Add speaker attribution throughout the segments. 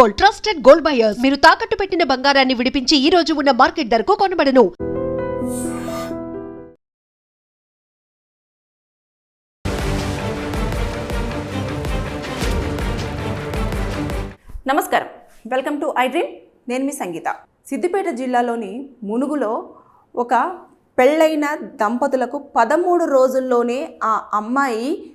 Speaker 1: Gold trusted gold buyers. మీరు తాకట్టు పెట్టిన బంగారాన్ని విడిపించి ఈ రోజు ఉన్న మార్కెట్ ధరకు కొనబడను.
Speaker 2: నమస్కారం. Welcome to I dream. నేను మీ సంగీత. సిద్దిపేట జిల్లాలోని మునుగులో ఒక పెళ్ళైన దంపతులకు పదమూడు రోజుల్లోనే ఆ అమ్మాయి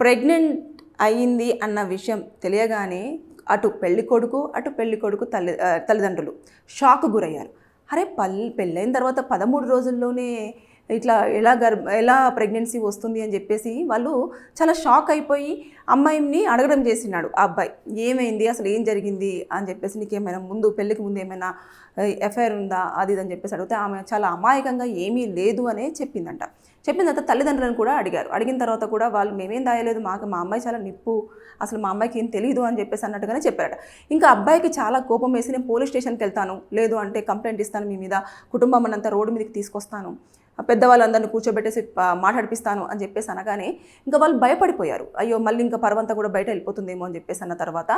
Speaker 2: ప్రెగ్నెంట్ అయ్యింది అన్న విషయం తెలియగానే అటు పెళ్ళి కొడుకు అటు పెళ్ళి కొడుకు తల్లి తల్లిదండ్రులు. షాక్ గురయ్యారు. అరే పల్ పెళ్ళైన తర్వాత పదమూడు రోజుల్లోనే ఇట్లా ఎలా గర్భ ఎలా ప్రెగ్నెన్సీ వస్తుంది అని చెప్పేసి వాళ్ళు చాలా షాక్ అయిపోయి అమ్మాయిని అడగడం చేసినాడు ఆ అబ్బాయి. ఏమైంది? అసలు ఏం జరిగింది? అని చెప్పేసి నీకేమైనా ముందు పెళ్ళికి ముందు ఏమైనా ఎఫ్ఐఆర్ ఉందా? అది ఇది అని చెప్పేసి అడిగితే ఆమె చాలా అమాయకంగా ఏమీ లేదు అనే చెప్పిందంట. చెప్పిన తర్వాత తల్లిదండ్రులను కూడా అడిగారు. అడిగిన తర్వాత కూడా వాళ్ళు మేమేం దాయలేదు మాకు మా అమ్మాయి చాలా నిప్పు అసలు మా అమ్మాయికి ఏం తెలియదు అని చెప్పేసి అన్నట్టుగానే చెప్పారట. ఇంకా అబ్బాయికి చాలా కోపం వేసి నేను పోలీస్ స్టేషన్కి వెళ్తాను. లేదు అంటే కంప్లైంట్ ఇస్తాను మీ మీద. కుటుంబం అంతా రోడ్డు మీదకి తీసుకొస్తాను. పెద్దవాళ్ళందరిని కూర్చోబెట్టేసి మాట్లాడిపిస్తాను అని చెప్పేసి అనగానే ఇంకా వాళ్ళు భయపడిపోయారు. అయ్యో మళ్ళీ ఇంకా పర్వంతా కూడా బయట వెళ్ళిపోతుందేమో అని చెప్పేసి అన్న తర్వాత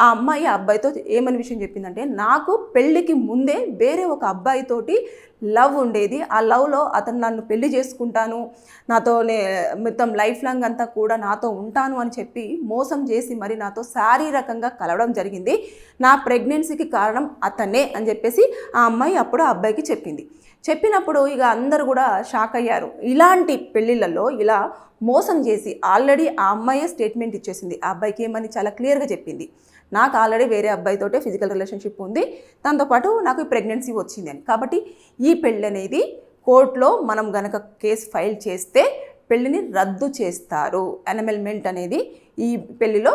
Speaker 2: ఆ అమ్మాయి ఆ అబ్బాయితో ఏమని విషయం చెప్పిందంటే నాకు పెళ్ళికి ముందే వేరే ఒక అబ్బాయితోటి లవ్ ఉండేది. ఆ లవ్లో అతను నన్ను పెళ్ళి చేసుకుంటాను. నాతో నే మొత్తం లైఫ్ లాంగ్ అంతా కూడా నాతో ఉంటాను అని చెప్పి మోసం చేసి మరి నాతో శారీరకంగా కలవడం జరిగింది. నా ప్రెగ్నెన్సీకి కారణం అతనే అని చెప్పేసి ఆ అమ్మాయి అప్పుడు ఆ అబ్బాయికి చెప్పింది. చెప్పినప్పుడు ఇక అందరు కూడా షాక్ అయ్యారు. ఇలాంటి పెళ్ళిళ్ళలో ఇలా మోసం చేసి ఆల్రెడీ ఆ అమ్మాయే స్టేట్మెంట్ ఇచ్చేసింది. ఆ అబ్బాయికి ఏమని చాలా క్లియర్గా చెప్పింది. నాకు ఆల్రెడీ వేరే అబ్బాయితోటే ఫిజికల్ రిలేషన్షిప్ ఉంది. దాంతోపాటు నాకు ప్రెగ్నెన్సీ వచ్చింది అని. కాబట్టి ఈ పెళ్ళి అనేది కోర్టులో మనం గనక కేసు ఫైల్ చేస్తే పెళ్ళిని రద్దు చేస్తారు. అనమెల్మెంట్ అనేది ఈ పెళ్ళిలో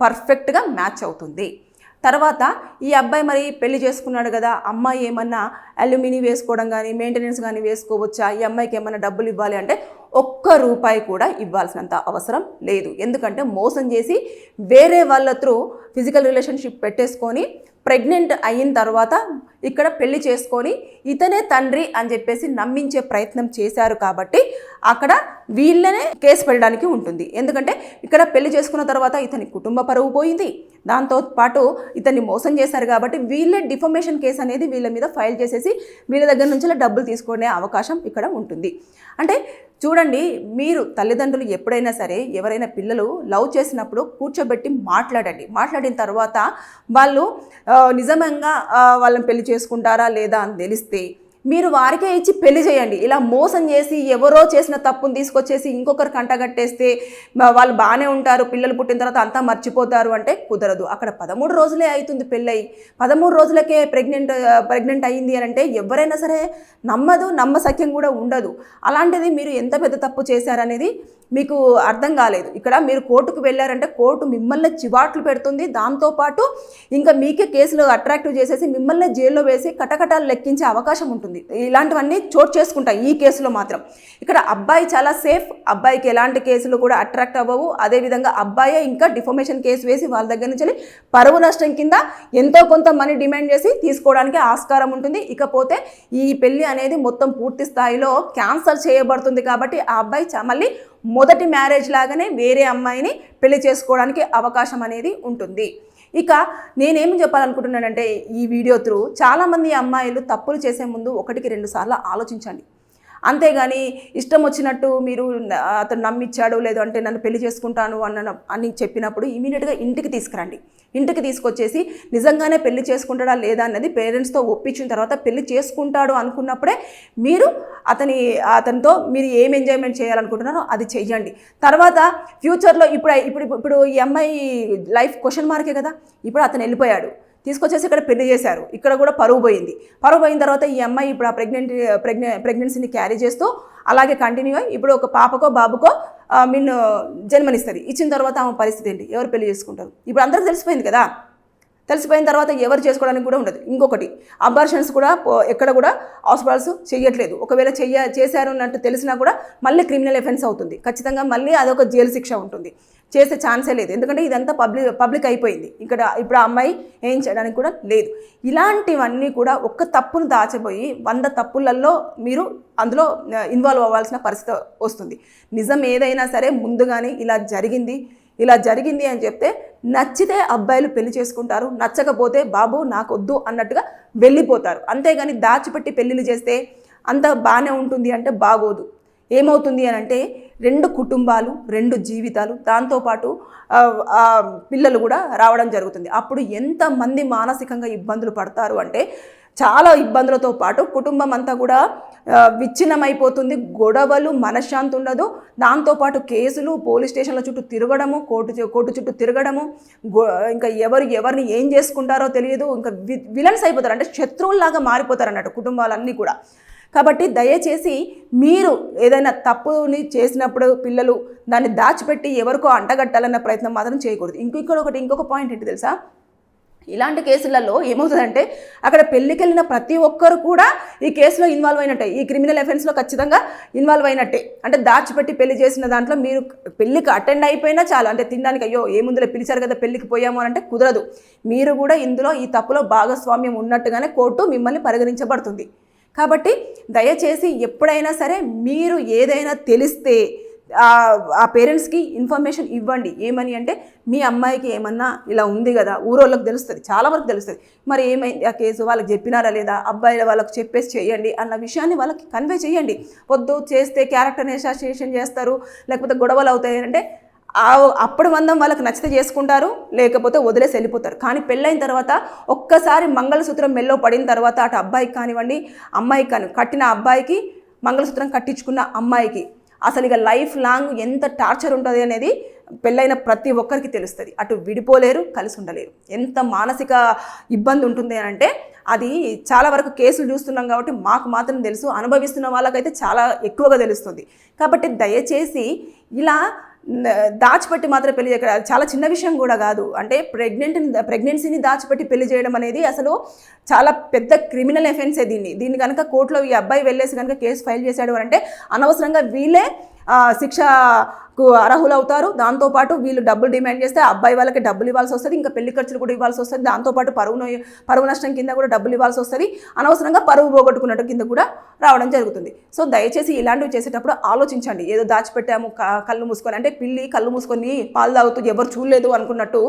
Speaker 2: పర్ఫెక్ట్గా మ్యాచ్ అవుతుంది. తర్వాత ఈ అబ్బాయి మరి పెళ్ళి చేసుకున్నాడు కదా అమ్మాయి ఏమన్నా అల్యూమిని వేసుకోవడం కానీ మెయింటెనెన్స్ కానీ వేసుకోవచ్చా? ఈ అమ్మాయికి ఏమన్నా డబ్బులు ఇవ్వాలి అంటే ఒక్క రూపాయి కూడా ఇవ్వాల్సినంత అవసరం లేదు. ఎందుకంటే మోసం చేసి వేరే వాళ్ళ త్రూ ఫిజికల్ రిలేషన్షిప్ పెట్టేసుకొని ప్రెగ్నెంట్ అయిన తర్వాత ఇక్కడ పెళ్ళి చేసుకొని ఇతనే తండ్రి అని చెప్పేసి నమ్మించే ప్రయత్నం చేశారు కాబట్టి అక్కడ వీళ్ళనే కేసు పెట్టడానికి ఉంటుంది. ఎందుకంటే ఇక్కడ పెళ్ళి చేసుకున్న తర్వాత ఇతని కుటుంబ పరువు పోయింది. దాంతో పాటు ఇతన్ని మోసం చేశారు కాబట్టి వీళ్ళే డిఫమేషన్ కేసు అనేది వీళ్ళ మీద ఫైల్ చేసేసి వీళ్ళ దగ్గర నుంచి డబ్బులు తీసుకునే అవకాశం ఇక్కడ ఉంటుంది. అంటే చూడండి మీరు తల్లిదండ్రులు ఎప్పుడైనా సరే ఎవరైనా పిల్లలు లవ్ చేసినప్పుడు కూర్చోబెట్టి మాట్లాడండి. మాట్లాడిన తర్వాత వాళ్ళు నిజంగా వాళ్ళని పెళ్ళి చేసుకుంటారా లేదా అని తెలిస్తే మీరు వారికే ఇచ్చి పెళ్ళి చేయండి. ఇలా మోసం చేసి ఎవరో చేసిన తప్పును తీసుకొచ్చేసి ఇంకొకరు కంటగట్టేస్తే వాళ్ళు బాగానే ఉంటారు పిల్లలు పుట్టిన తర్వాత అంతా మర్చిపోతారు అంటే కుదరదు. అక్కడ పదమూడు రోజులే అవుతుంది పెళ్ళయి. పదమూడు రోజులకే ప్రెగ్నెంట్ ప్రెగ్నెంట్ అయ్యింది అని అంటే ఎవరైనా సరే నమ్మదు నమ్మసక్యం కూడా ఉండదు. అలాంటిది మీరు ఎంత పెద్ద తప్పు చేశారనేది మీకు అర్థం కాలేదు. ఇక్కడ మీరు కోర్టుకు వెళ్ళారంటే కోర్టు మిమ్మల్ని చివాట్లు పెడుతుంది. దాంతోపాటు ఇంకా మీకే కేసులు అట్రాక్టివ్ చేసేసి మిమ్మల్ని జైల్లో వేసి కటకటాలు లెక్కించే అవకాశం ఉంటుంది. ఇలాంటివన్నీ చోటు చేసుకుంటాయి ఈ కేసులో మాత్రం. ఇక్కడ అబ్బాయి చాలా సేఫ్. అబ్బాయికి ఎలాంటి కేసులు కూడా అట్రాక్ట్ అవ్వవు. అదేవిధంగా అబ్బాయే ఇంకా డిఫర్మేషన్ కేసు వేసి వాళ్ళ దగ్గర నుంచి పరువు నష్టం కింద ఎంతో కొంత మనీ డిమాండ్ చేసి తీసుకోవడానికి ఆస్కారం ఉంటుంది. ఇకపోతే ఈ పెళ్ళి అనేది మొత్తం పూర్తి స్థాయిలో క్యాన్సల్ చేయబడుతుంది కాబట్టి ఆ అబ్బాయి చ- మళ్ళీ మొదటి మ్యారేజ్ లాగానే వేరే అమ్మాయిని పెళ్ళి చేసుకోవడానికి అవకాశం అనేది ఉంటుంది. ఇక నేనేమి చెప్పాలనుకుంటున్నానంటే ఈ వీడియో త్రూ చాలామంది అమ్మాయిలు తప్పులు చేసే ముందు ఒకటికి రెండు సార్లు ఆలోచించండి. అంతేగాని ఇష్టం వచ్చినట్టు మీరు అతను నమ్మిచ్చాడు లేదు అంటే నన్ను పెళ్ళి చేసుకుంటాను అన్న అని చెప్పినప్పుడు ఇమీడియట్గా ఇంటికి తీసుకురండి. ఇంటికి తీసుకొచ్చేసి నిజంగానే పెళ్ళి చేసుకుంటాడా లేదా అన్నది పేరెంట్స్తో ఒప్పించిన తర్వాత పెళ్ళి చేసుకుంటాడు అనుకున్నప్పుడే మీరు అతని అతనితో మీరు ఏం ఎంజాయ్మెంట్ చేయాలనుకుంటున్నారో అది చెయ్యండి. తర్వాత ఫ్యూచర్లో ఇప్పుడు ఇప్పుడు ఇప్పుడు ఈ అమ్మాయి లైఫ్ క్వశ్చన్ మార్కే కదా ఇప్పుడు అతను వెళ్ళిపోయాడు. తీసుకొచ్చేసి ఇక్కడ పెళ్ళి చేశారు. ఇక్కడ కూడా పరువు పోయింది. పరువు పోయిన తర్వాత ఈ అమ్మాయి ఇప్పుడు ఆ ప్రెగ్నెంట్ ప్రెగ్నె ప్రెగ్నెన్సీని క్యారీ చేస్తూ అలాగే కంటిన్యూ అయ్యి ఇప్పుడు ఒక పాపకో బాబుకో మీన్ జన్మనిస్తుంది. ఇచ్చిన తర్వాత ఆమె పరిస్థితి ఏంటి? ఎవరు పెళ్ళి చేసుకుంటారు? ఇప్పుడు అందరికీ తెలిసిపోయింది కదా? తెలిసిపోయిన తర్వాత ఎవరు చేసుకోవడానికి కూడా ఉండదు. ఇంకొకటి అబార్షన్స్ కూడా ఎక్కడ కూడా హాస్పిటల్స్ చేయట్లేదు ఒకవేళ చెయ్య చేశారు అన్నట్టు తెలిసినా కూడా మళ్ళీ క్రిమినల్ ఎఫెన్స్ అవుతుంది. ఖచ్చితంగా మళ్ళీ అదొక జైలు శిక్ష ఉంటుంది. చేసే ఛాన్సే లేదు. ఎందుకంటే ఇదంతా పబ్లిక్ పబ్లిక్ అయిపోయింది. ఇక్కడ ఇప్పుడు ఆ అమ్మాయి ఏం చేయడానికి కూడా లేదు. ఇలాంటివన్నీ కూడా ఒక్క తప్పును దాచిపోయి వంద తప్పులలో మీరు అందులో ఇన్వాల్వ్ అవ్వాల్సిన పరిస్థితి వస్తుంది. నిజం ఏదైనా సరే ముందుగానే ఇలా జరిగింది. ఇలా జరిగింది అని చెప్తే నచ్చితే అబ్బాయిలు పెళ్ళి చేసుకుంటారు. నచ్చకపోతే బాబు నాకొద్దు అన్నట్టుగా వెళ్ళిపోతారు. అంతేగాని దాచిపెట్టి పెళ్ళిళ్ళు చేస్తే అంత బాగానే ఉంటుంది అంటే బాగోదు. ఏమవుతుంది అని అంటే రెండు కుటుంబాలు రెండు జీవితాలు దాంతోపాటు పిల్లలు కూడా రావడం జరుగుతుంది. అప్పుడు ఎంతమంది మానసికంగా ఇబ్బందులు పడతారు అంటే చాలా ఇబ్బందులతో పాటు కుటుంబం అంతా కూడా విచ్ఛిన్నమైపోతుంది. గొడవలు మనశ్శాంతి ఉండదు. దాంతోపాటు కేసులు పోలీస్ స్టేషన్ల చుట్టూ తిరగడము కోర్టు కోర్టు చుట్టూ తిరగడము ఇంకా ఎవరు ఎవరిని ఏం చేసుకుంటారో తెలియదు. ఇంకా వి- విలన్స్ అయిపోతారు. అంటే శత్రువుల్లాగా మారిపోతారు అన్నట్టు కుటుంబాలన్నీ కూడా. కాబట్టి దయచేసి మీరు ఏదైనా తప్పుని చేసినప్పుడు పిల్లలు దాన్ని దాచిపెట్టి ఎవరికో అంటగట్టాలన్న ప్రయత్నం మాత్రం చేయకూడదు. ఇంకొకటి ఒకటి ఇంకొక పాయింట్ ఏంటి తెలుసా? ఇలాంటి కేసులలో ఏమవుతుందంటే అక్కడ పెళ్ళికి వెళ్ళిన ప్రతి ఒక్కరు కూడా ఈ కేసులో ఇన్వాల్వ్ అయినట్టే. ఈ క్రిమినల్ ఎఫెన్స్లో ఖచ్చితంగా ఇన్వాల్వ్ అయినట్టే. అంటే దాచిపెట్టి పెళ్ళి చేసిన దాంట్లో మీరు పెళ్ళికి అటెండ్ అయిపోయినా చాలు. అంటే తినడానికి అయ్యో ఏముందులే పిలిచారు కదా పెళ్ళికి పోయాము అని అంటే కుదరదు. మీరు కూడా ఇందులో ఈ తప్పులో భాగస్వామ్యం ఉన్నట్టుగానే కోర్టు మిమ్మల్ని పరిగణించబడుతుంది. కాబట్టి దయచేసి ఎప్పుడైనా సరే మీరు ఏదైనా తెలిస్తే ఆ- పేరెంట్స్కి ఇన్ఫర్మేషన్ ఇవ్వండి. ఏమని అంటే మీ అమ్మాయికి ఏమన్నా ఇలా ఉంది కదా ఊరోళ్ళకి తెలుస్తుంది చాలా వరకు తెలుస్తుంది. మరి ఏమైంది ఆ కేసు? వాళ్ళకి చెప్పినారా లేదా? అబ్బాయిల వాళ్ళకి చెప్పేసి చేయండి అన్న విషయాన్ని వాళ్ళకి కన్వే చేయండి. వద్దు చేస్తే క్యారెక్టర్ అసోసియేషన్ చేస్తారు లేకపోతే గొడవలు అవుతాయి అంటే అప్పుడు మందం వాళ్ళకి నచ్చితే చేసుకుంటారు లేకపోతే వదిలేసి వెళ్ళిపోతారు. కానీ పెళ్ళైన తర్వాత ఒక్కసారి మంగళసూత్రం మెల్లో పడిన తర్వాత అటు అబ్బాయికి కానివ్వండి అమ్మాయికి కాని కట్టిన అబ్బాయికి మంగళసూత్రం కట్టించుకున్న అమ్మాయికి అసలు ఇక లైఫ్ లాంగ్ ఎంత టార్చర్ ఉంటుంది అనేది పెళ్ళైన ప్రతి ఒక్కరికి తెలుస్తుంది. అటు విడిపోలేరు కలిసి ఉండలేరు. ఎంత మానసిక ఇబ్బంది ఉంటుంది అని అంటే అది చాలా వరకు కేసులు చూస్తున్నాం కాబట్టి మాకు మాత్రం తెలుసు. అనుభవిస్తున్న వాళ్ళకైతే చాలా ఎక్కువగా తెలుస్తుంది. కాబట్టి దయచేసి ఇలా దాచిపెట్టి మాత్రం పెళ్ళి చేయక చాలా చిన్న విషయం కూడా కాదు. అంటే ప్రెగ్నెంట్ ప్రెగ్నెన్సీని దాచిపెట్టి పెళ్ళి చేయడం అనేది అసలు చాలా పెద్ద క్రిమినల్ ఎఫెన్సే దీన్ని. దీన్ని కనుక కోర్టులో ఈ అబ్బాయి వెళ్ళేసి కనుక కేసు ఫైల్ చేశాడు అంటే అనవసరంగా వీళ్ళే శిక్షకు అర్హులవుతారు. దాంతోపాటు వీళ్ళు డబ్బులు డిమాండ్ చేస్తే అబ్బాయి వాళ్ళకి డబ్బులు ఇవ్వాల్సి వస్తుంది ఇంకా పెళ్ళి ఖర్చులు కూడా ఇవ్వాల్సి వస్తుంది. దాంతోపాటు పరువు పరువు నష్టం కింద కూడా డబ్బులు ఇవ్వాల్సి వస్తుంది. అనవసరంగా పరువు పోగొట్టుకున్నట్టు కింద కూడా రావడం జరుగుతుంది. సో దయచేసి ఇలాంటివి చేసేటప్పుడు ఆలోచించండి. ఏదో దాచిపెట్టాము కళ్ళు మూసుకొని అంటే పిల్లి కళ్ళు మూసుకొని పాలు తాగుతూ ఎవరు చూడలేదు అనుకున్నట్టు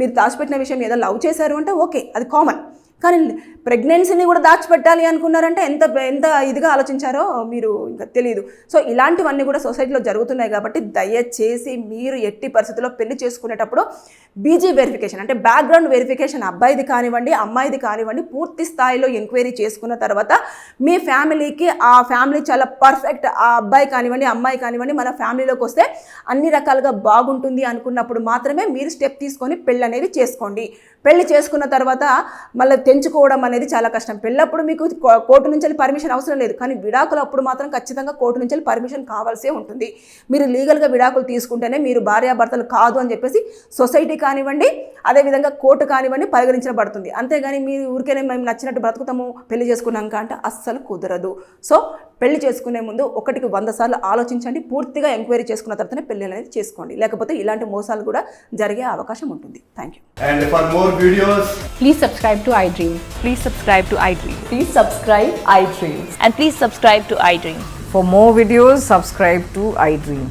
Speaker 2: మీరు దాచిపెట్టిన విషయం ఏదో లవ్ చేశారు అంటే ఓకే అది కామన్. కానీ ప్రెగ్నెన్సీని కూడా దాచిపెట్టాలి అనుకున్నారంటే ఎంత ఎంత ఇదిగా ఆలోచించారో మీరు ఇంకా తెలియదు సో ఇలాంటివన్నీ కూడా సొసైటీలో జరుగుతున్నాయి కాబట్టి దయచేసి మీరు ఎట్టి పరిస్థితుల్లో పెళ్ళి చేసుకునేటప్పుడు బీజీ వెరిఫికేషన్ అంటే బ్యాక్గ్రౌండ్ వెరిఫికేషన్ అబ్బాయిది కానివ్వండి అమ్మాయిది కానివ్వండి పూర్తి స్థాయిలో ఎంక్వైరీ చేసుకున్న తర్వాత మీ ఫ్యామిలీకి ఆ ఫ్యామిలీ చాలా పర్ఫెక్ట్ ఆ అబ్బాయి కానివ్వండి అమ్మాయి కానివ్వండి మన ఫ్యామిలీలోకి వస్తే అన్ని రకాలుగా బాగుంటుంది అనుకున్నప్పుడు మాత్రమే మీరు స్టెప్ తీసుకొని పెళ్ళి అనేది చేసుకోండి. పెళ్ళి చేసుకున్న తర్వాత మళ్ళీ తెంచుకోవడం అనేది చాలా కష్టం. పెళ్ళప్పుడు మీకు కోర్టు నుంచి వెళ్ళి పర్మిషన్ అవసరం లేదు. కానీ విడాకులు అప్పుడు మాత్రం ఖచ్చితంగా కోర్టు నుంచి వెళ్ళి పర్మిషన్ కావాల్సే ఉంటుంది. మీరు లీగల్గా విడాకులు తీసుకుంటేనే మీరు భార్యాభర్తలు కాదు అని చెప్పేసి సొసైటీకి కానివ్వండి అదేవిధంగా కోర్టు కానివ్వండి పరిగణించబడుతుంది. అంతేగాని మీ ఊరికేనే మేము నచ్చినట్టు బ్రతుకుతాము పెళ్ళి చేసుకున్నాక అంటే అస్సలు కుదరదు. సో పెళ్ళి చేసుకునే ముందు ఒకటికి వంద సార్లు ఆలోచించండి పూర్తిగా ఎంక్వైరీ చేసుకున్న తర్వాతనే పెళ్ళి అనేది చేసుకోండి. లేకపోతే ఇలాంటి మోసాలు కూడా జరిగే అవకాశం ఉంటుంది. Thank you
Speaker 3: for more videos please
Speaker 4: subscribe to I dream
Speaker 5: please subscribe to I
Speaker 6: dream please subscribe
Speaker 5: I dream and please subscribe
Speaker 6: to I dream for more videos
Speaker 7: subscribe to I dream